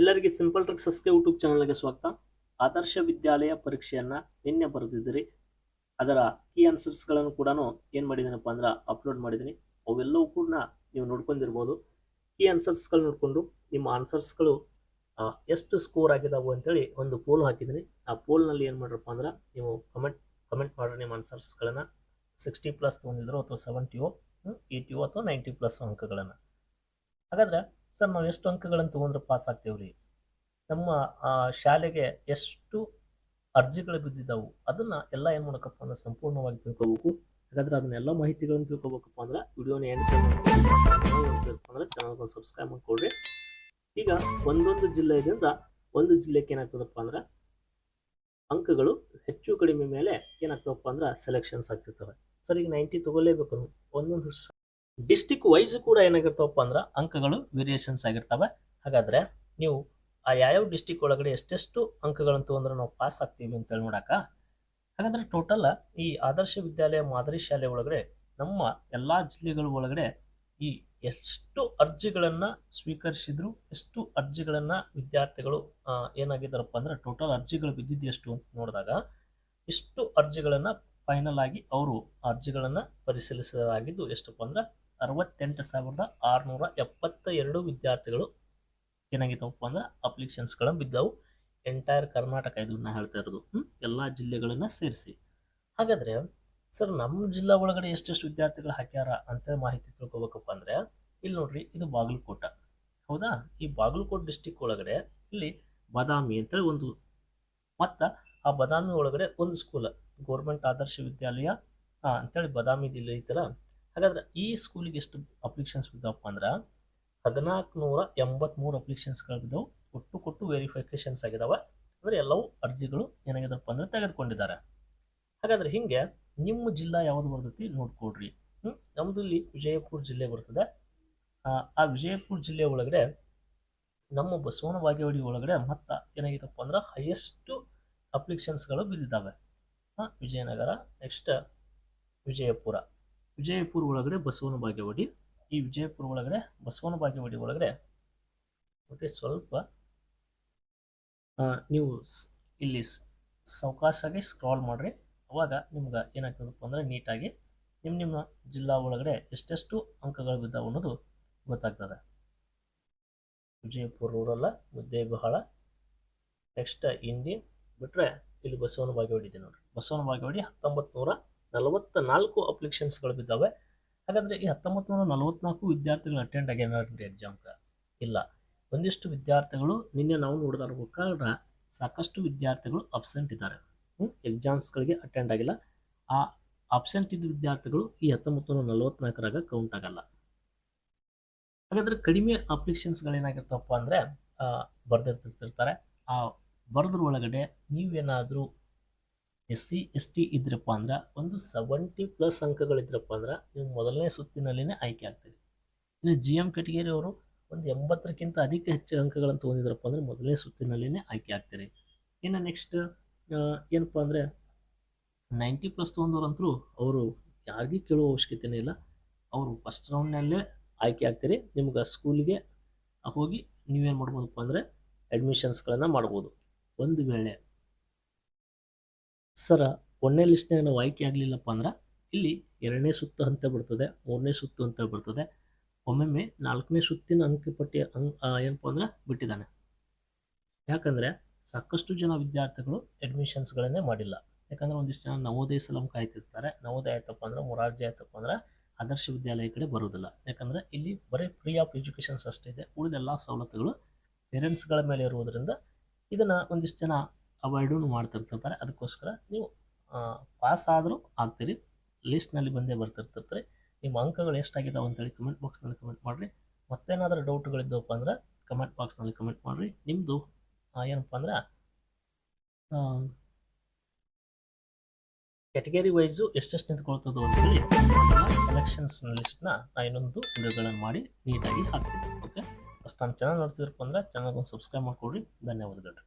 ಎಲ್ಲರಿಗೆ simple trick ಸಸ್ಕೆ YouTube ಚಾನಲ್ಗೆ ಸ್ವಾಗತ. ಆದರ್ಶ ವಿದ್ಯಾಲಯ ಪರೀಕ್ಷೆಯನ್ನ ನಿನ್ನೆ ಬರೆದಿದ್ದೀರಿ. ಅದರ ಕೀ ಆನ್ಸರ್ಸ್ಗಳನ್ನು ಕೂಡ ಏನು ಮಾಡಿದ್ದೀನಪ್ಪ ಅಂದ್ರೆ ಅಪ್ಲೋಡ್ ಮಾಡಿದ್ದೀನಿ. ಅವೆಲ್ಲವೂ ಕೂಡ ನೀವು ನೋಡ್ಕೊಂಡಿರ್ಬೋದು. ಕೀ ಆನ್ಸರ್ಸ್ಗಳು ನೋಡಿಕೊಂಡು ನಿಮ್ಮ ಆನ್ಸರ್ಸ್ಗಳು ಎಷ್ಟು ಸ್ಕೋರ್ ಆಗಿದಾವು ಅಂತೇಳಿ ಒಂದು ಪೋಲ್ ಹಾಕಿದ್ದೀನಿ. ಆ ಪೋಲ್ನಲ್ಲಿ ಏನು ಮಾಡ್ರಪ್ಪ ಅಂದ್ರೆ ನೀವು ಕಮೆಂಟ್ ಕಮೆಂಟ್ ಮಾಡಿರಿ ನಿಮ್ಮ ಆನ್ಸರ್ಸ್ಗಳನ್ನು ಸಿಕ್ಸ್ಟಿ ಪ್ಲಸ್ ತೊಗೊಂಡಿದ್ರು ಅಥವಾ ಸೆವೆಂಟಿಯೋ ಏಯ್ಟಿಯೋ ಅಥವಾ ನೈಂಟಿ ಪ್ಲಸ್ ಅಂಕಗಳನ್ನು. ಹಾಗಾದ್ರೆ ಸರ್, ನಾವು ಎಷ್ಟು ಅಂಕಗಳನ್ನು ತೊಗೊಂಡ್ರೆ ಪಾಸ್ ಆಗ್ತೇವ್ರಿ? ನಮ್ಮ ಶಾಲೆಗೆ ಎಷ್ಟು ಅರ್ಜಿಗಳು ಬಿದ್ದಿದ್ದಾವು ಅದನ್ನ ಎಲ್ಲ ಏನು ಮಾಡಬೇಕಪ್ಪ ಅಂದ್ರೆ ಸಂಪೂರ್ಣವಾಗಿ ತಿಳ್ಕೊಬೇಕು. ಹಾಗಾದ್ರೆ ಅದನ್ನೆಲ್ಲ ಮಾಹಿತಿಗಳನ್ನು ತಿಳ್ಕೊಬೇಕಪ್ಪ ಅಂದ್ರೆ ವಿಡಿಯೋನ ಏನು ಅಂದ್ರೆ ಚಾನಲ್ಗೆ ಒಂದು ಸಬ್ಸ್ಕ್ರೈಬ್ ಮಾಡ್ಕೊಳ್ರಿ. ಈಗ ಒಂದೊಂದು ಜಿಲ್ಲೆಯಿಂದ ಒಂದು ಜಿಲ್ಲೆಗೆ ಏನಾಗ್ತದಪ್ಪ ಅಂದ್ರೆ ಅಂಕಗಳು ಹೆಚ್ಚು ಕಡಿಮೆ ಮೇಲೆ ಏನಾಗ್ತವಪ್ಪ ಅಂದ್ರೆ ಸೆಲೆಕ್ಷನ್ಸ್ ಆಗ್ತಿರ್ತವೆ. ಸರ್, ಈಗ ನೈಂಟಿ ತಗೊಳ್ಳೇಬೇಕು ಒಂದೊಂದು ಡಿಸ್ಟಿಕ್ ವೈಸ್ ಕೂಡ ಏನಾಗಿರ್ತಾವಪ್ಪ ಅಂದ್ರೆ ಅಂಕಗಳು ವೇರಿಯೇಷನ್ಸ್ ಆಗಿರ್ತವೆ. ಹಾಗಾದ್ರೆ ನೀವು ಆ ಯಾವ್ಯಾವ ಡಿಸ್ಟಿಕ್ ಒಳಗಡೆ ಎಷ್ಟೆಷ್ಟು ಅಂಕಗಳನ್ನು ತಗೊಂಡ್ರೆ ನಾವು ಪಾಸ್ ಆಗ್ತೀವಿ ಅಂತೇಳಿ ನೋಡಾಕ. ಹಾಗಾದ್ರೆ ಟೋಟಲ್ ಈ ಆದರ್ಶ ವಿದ್ಯಾಲಯ, ಮಾದರಿ ಶಾಲೆ ಒಳಗಡೆ ನಮ್ಮ ಎಲ್ಲ ಜಿಲ್ಲೆಗಳ ಒಳಗಡೆ ಈ ಎಷ್ಟು ಅರ್ಜಿಗಳನ್ನು ಸ್ವೀಕರಿಸಿದ್ರು, ಎಷ್ಟು ಅರ್ಜಿಗಳನ್ನು ವಿದ್ಯಾರ್ಥಿಗಳು ಏನಾಗಿದ್ದಾರಪ್ಪ ಅಂದ್ರೆ ಟೋಟಲ್ ಅರ್ಜಿಗಳು ಬಿದ್ದಿದ್ದು ಎಷ್ಟು ಅಂತ ನೋಡಿದಾಗ ಇಷ್ಟು ಅರ್ಜಿಗಳನ್ನು ಫೈನಲ್ ಆಗಿ ಅವರು ಅರ್ಜಿಗಳನ್ನು ಪರಿಶೀಲಿಸಲಾಗಿದ್ದು ಎಷ್ಟಪ್ಪ ಅಂದ್ರೆ ಅರವತ್ತೆಂಟು ಸಾವಿರದ ಆರುನೂರ ಎಪ್ಪತ್ತ ಎರಡು ವಿದ್ಯಾರ್ಥಿಗಳು ಏನಾಗಿತ್ತಪ್ಪ ಅಂದ್ರೆ ಅಪ್ಲಿಕೇಶನ್ಸ್ಗಳು ಬಿದ್ದವು. ಎಂಟೈರ್ ಕರ್ನಾಟಕ ಇದು ನಾ ಹೇಳ್ತಾ ಇರೋದು. ಎಲ್ಲ ಜಿಲ್ಲೆಗಳನ್ನ ಸೇರಿಸಿ. ಹಾಗಾದ್ರೆ ಸರ್ ನಮ್ಮ ಜಿಲ್ಲಾ ಒಳಗಡೆ ಎಷ್ಟೆಷ್ಟು ವಿದ್ಯಾರ್ಥಿಗಳು ಹಾಕ್ಯಾರ ಅಂತ ಮಾಹಿತಿ ತಿಳ್ಕೊಬೇಕಪ್ಪ ಅಂದ್ರೆ ಇಲ್ಲಿ ನೋಡ್ರಿ ಇದು ಬಾಗಲಕೋಟ. ಹೌದಾ? ಈ ಬಾಗಲಕೋಟೆ ಡಿಸ್ಟಿಕ್ ಒಳಗಡೆ ಇಲ್ಲಿ ಬಾದಾಮಿ ಅಂತೇಳಿ ಒಂದು ಮತ್ತು ಆ ಬಾದಾಮಿ ಒಳಗಡೆ ಒಂದು ಸ್ಕೂಲ್ ಗೌರ್ಮೆಂಟ್ ಆದರ್ಶ ವಿದ್ಯಾಲಯ ಅಂತೇಳಿ ಬಾದಾಮಿ ಐತಲ್ಲ ಹಾಗಾದ್ರೆ ಈ ಸ್ಕೂಲಿಗೆ ಎಷ್ಟು ಅಪ್ಲಿಕೇಶನ್ಸ್ ಬಿದ್ದವಪ್ಪ ಅಂದ್ರೆ ಹದಿನಾಲ್ಕು ನೂರ ಎಂಬತ್ಮೂರು ಅಪ್ಲಿಕೇಶನ್ಸ್ಗಳು ಬಿದ್ದವು. ಒಟ್ಟು ಕೊಟ್ಟು ವೆರಿಫಿಕೇಶನ್ಸ್ ಆಗಿದಾವೆ. ಅಂದ್ರೆ ಎಲ್ಲವೂ ಅರ್ಜಿಗಳು ಏನಾಗಿದಪ್ಪ ಅಂದ್ರೆ ತೆಗೆದುಕೊಂಡಿದ್ದಾರೆ. ಹಾಗಾದ್ರೆ ಹಿಂಗೆ ನಿಮ್ಮ ಜಿಲ್ಲಾ ಯಾವುದು ಬರ್ತೈತಿ ನೋಡ್ಕೊಡ್ರಿ. ಹ್ಞೂ ನಮ್ಮದು ಇಲ್ಲಿ ವಿಜಯಪುರ ಜಿಲ್ಲೆ ಬರ್ತದೆ. ಆ, ವಿಜಯಪುರ ಜಿಲ್ಲೆ ಒಳಗಡೆ ನಮ್ಮ ಬಸವನ ಬಾಗೇವಾಡಿ ಒಳಗಡೆ ಮತ್ತ ಏನಾಗಿತ್ತಪ್ಪ ಅಂದ್ರೆ ಹೈಯೆಸ್ಟ್ ಅಪ್ಲಿಕೇಶನ್ಸ್ಗಳು ಬಿದ್ದಿದ್ದಾವೆ. ವಿಜಯನಗರ ನೆಕ್ಸ್ಟ್ ವಿಜಯಪುರ. ವಿಜಯಪುರ ಒಳಗಡೆ ಬಸವನ ಬಾಗೇವಾಡಿ ಈ ವಿಜಯಪುರ ಒಳಗಡೆ ಬಸವನ ಬಾಗೇವಾಡಿ ಒಳಗಡೆ ಓಕೆ ಸ್ವಲ್ಪ ನೀವು ಇಲ್ಲಿ ಸಾವಕಾಶಾಗಿ ಸ್ಕ್ರಾಲ್ ಮಾಡಿರಿ. ಅವಾಗ ನಿಮ್ಗೆ ಏನಾಗ್ತದಪ್ಪ ಅಂದ್ರೆ ನೀಟಾಗಿ ನಿಮ್ಮ ನಿಮ್ಮ ಜಿಲ್ಲಾ ಒಳಗಡೆ ಎಷ್ಟೆಷ್ಟು ಅಂಕಗಳು ಬಿದ್ದಾವೆ ಅನ್ನೋದು ಗೊತ್ತಾಗ್ತದೆ. ವಿಜಯಪುರ ರೂರಲ್ಲ ಬಹಳ. ನೆಕ್ಸ್ಟ್ ಇಂಡಿ ಬಿಟ್ಟರೆ ಇಲ್ಲಿ ಬಸವನ ಬಾಗೇವಾಡಿ ಇದೆ ನೋಡ್ರಿ. ಬಸವನ ಬಾಗೇವಾಡಿ ಹತ್ತೊಂಬತ್ತು ನೂರ ನಲವತ್ತ ನಾಲ್ಕು ಅಪ್ಲಿಕೇಶನ್ಸ್ಗಳು ಬಿದ್ದಾವೆ. ಹಾಗಾದ್ರೆ ಈ ಹತ್ತೊಂಬತ್ತು ನೂರ ನಲವತ್ನಾಲ್ಕು ವಿದ್ಯಾರ್ಥಿಗಳು ಅಟೆಂಡ್ ಆಗ್ಯಾರ ಎಕ್ಸಾಮ್ಗೆ ಇಲ್ಲ. ಒಂದಿಷ್ಟು ವಿದ್ಯಾರ್ಥಿಗಳು ನಿನ್ನೆ ನಾವು ನೋಡಿದಾರ ಸಾಕಷ್ಟು ವಿದ್ಯಾರ್ಥಿಗಳು ಅಬ್ಸೆಂಟ್ ಇದ್ದಾರೆ. ಎಕ್ಸಾಮ್ಸ್ಗಳಿಗೆ ಅಟೆಂಡ್ ಆಗಿಲ್ಲ. ಆ ಅಬ್ಸೆಂಟ್ ಇದ್ದ ವಿದ್ಯಾರ್ಥಿಗಳು ಈ ಹತ್ತೊಂಬತ್ತು ನೂರ ನಲವತ್ನಾಲ್ಕರಾಗ ಕೌಂಟ್ ಆಗಲ್ಲ. ಹಾಗಾದ್ರೆ ಕಡಿಮೆ ಅಪ್ಲಿಕೇಶನ್ಸ್ಗಳು ಅಂದರೆ ಅಂದ್ರೆ ಆ, ಬರ್ದಿರ್ತಿರ್ತಾರೆ. ಆ ಬರೆದ್ರ ಒಳಗಡೆ ನೀವೇನಾದರೂ ಎಸ್ ಸಿ ಎಸ್ ಟಿ ಇದ್ರಪ್ಪ ಅಂದ್ರೆ ಒಂದು ಸೆವೆಂಟಿ ಪ್ಲಸ್ ಅಂಕಗಳಿದ್ರಪ್ಪ ಅಂದ್ರೆ ನೀವು ಮೊದಲನೇ ಸುತ್ತಿನಲ್ಲಿನೇ ಆಯ್ಕೆ ಆಗ್ತೀರಿ. ಇನ್ನು ಜಿ ಎಂ ಕೆಟಗರಿ ಅವರು ಒಂದು ಎಂಬತ್ತರಕ್ಕಿಂತ ಅಧಿಕ ಹೆಚ್ಚು ಅಂಕಗಳನ್ನು ತೊಗೊಂಡಿದ್ರಪ್ಪ ಅಂದ್ರೆ ಮೊದಲನೇ ಸುತ್ತಿನಲ್ಲಿನೇ ಆಯ್ಕೆ ಆಗ್ತೀರಿ. ಇನ್ನು ನೆಕ್ಸ್ಟ್ ಏನಪ್ಪ ಅಂದರೆ ನೈಂಟಿ ಪ್ಲಸ್ ತೊಗೊಂಡವ್ರಂತರೂ ಅವರು ಯಾರಿಗೂ ಕೇಳುವ ಅವಶ್ಯಕತೆನೇ ಇಲ್ಲ. ಅವರು ಫಸ್ಟ್ ರೌಂಡ್ನಲ್ಲೇ ಆಯ್ಕೆ ಆಗ್ತೀರಿ. ನಿಮ್ಗೆ ಸ್ಕೂಲಿಗೆ ಹೋಗಿ ನೀವೇನು ಮಾಡ್ಬೋದಪ್ಪ ಅಂದರೆ ಅಡ್ಮಿಷನ್ಸ್ಗಳನ್ನು ಮಾಡ್ಬೋದು. ಒಂದು ವೇಳೆ ಸರ ಒಂದನೇ ಲಿಸ್ಟ್ನಾಗ ನಾವು ಆಯ್ಕೆ ಆಗಲಿಲ್ಲಪ್ಪ ಅಂದ್ರೆ ಇಲ್ಲಿ ಎರಡನೇ ಸುತ್ತು ಅಂತ ಬರ್ತದೆ ಮೂರನೇ ಸುತ್ತು ಅಂತ ಬರ್ತದೆ ಒಮ್ಮೊಮ್ಮೆ ನಾಲ್ಕನೇ ಸುತ್ತಿನ ಅಂಕಪಟ್ಟಿ ಅಂ ಆ, ಏನಪ್ಪ ಅಂದ್ರೆ ಬಿಟ್ಟಿದ್ದಾನೆ. ಯಾಕಂದರೆ ಸಾಕಷ್ಟು ಜನ ವಿದ್ಯಾರ್ಥಿಗಳು ಅಡ್ಮಿಷನ್ಸ್ಗಳನ್ನೇ ಮಾಡಿಲ್ಲ. ಯಾಕಂದರೆ ಒಂದಿಷ್ಟು ಜನ ನವೋದಯ ಸಲಂ ಕಾಯ್ತಿರ್ತಾರೆ ನವೋದಯ ಆಯ್ತಪ್ಪ ಅಂದ್ರೆ ಮೊರಾರ್ಜಿ ಆಯ್ತಪ್ಪ ಅಂದ್ರೆ ಆದರ್ಶ ವಿದ್ಯಾಲಯ ಕಡೆ ಬರೋದಿಲ್ಲ. ಯಾಕಂದ್ರೆ ಇಲ್ಲಿ ಬರೀ ಫ್ರೀ ಆಫ್ ಎಜುಕೇಷನ್ಸ್ ಅಷ್ಟೇ ಇದೆ ಉಳಿದೆಲ್ಲ ಸವಲತ್ತುಗಳು ಪೇರೆಂಟ್ಸ್ಗಳ ಮೇಲೆ ಇರುವುದರಿಂದ ಇದನ್ನು ಒಂದಿಷ್ಟು ಜನ ಅವಾಯ್ಡು ಮಾಡ್ತಿರ್ತಿರ್ತಾರೆ ಅದಕ್ಕೋಸ್ಕರ ನೀವು ಪಾಸ್ ಆದರೂ ಆಗ್ತೀರಿ. ಲಿಸ್ಟ್ನಲ್ಲಿ ಬಂದೇ ಬರ್ತಿರ್ತಿರ್ತಾರೆ ನಿಮ್ಮ ಅಂಕಗಳು ಎಷ್ಟಾಗಿದ್ದಾವೆ ಅಂತೇಳಿ ಕಮೆಂಟ್ ಬಾಕ್ಸ್ನಲ್ಲಿ ಕಮೆಂಟ್ ಮಾಡಿರಿ. ಮತ್ತೇನಾದರೂ ಡೌಟ್ಗಳಿದ್ದವಪ್ಪ ಅಂದ್ರೆ ಕಮೆಂಟ್ ಬಾಕ್ಸ್ನಲ್ಲಿ ಕಮೆಂಟ್ ಮಾಡಿರಿ. ನಿಮ್ಮದು ಏನಪ್ಪ ಅಂದ್ರೆ ಕ್ಯಾಟಗರಿ ವೈಸು ಎಷ್ಟೆಷ್ಟು ನಿಂತ್ಕೊಳ್ತದೋ ಅಂತೇಳಿ ಸೆಲೆಕ್ಷನ್ಸ್ ಲಿಸ್ಟ್ನ ನಾ ಇನ್ನೊಂದು ವಿಡಿಯೋಗಳನ್ನು ಮಾಡಿ ನೀಟಾಗಿ ಹಾಕ್ತೀನಿ. ಓಕೆ ಫಸ್ಟ್ ನಮ್ಮ ಚಾನಲ್ ನೋಡ್ತಿದ್ರಪ್ಪ ಅಂದ್ರೆ ಚಾನಲ್ಗೆ ಒಂದು ಸಬ್ಸ್ಕ್ರೈಬ್ ಮಾಡಿಕೊಡ್ರಿ. ಧನ್ಯವಾದಗಳು.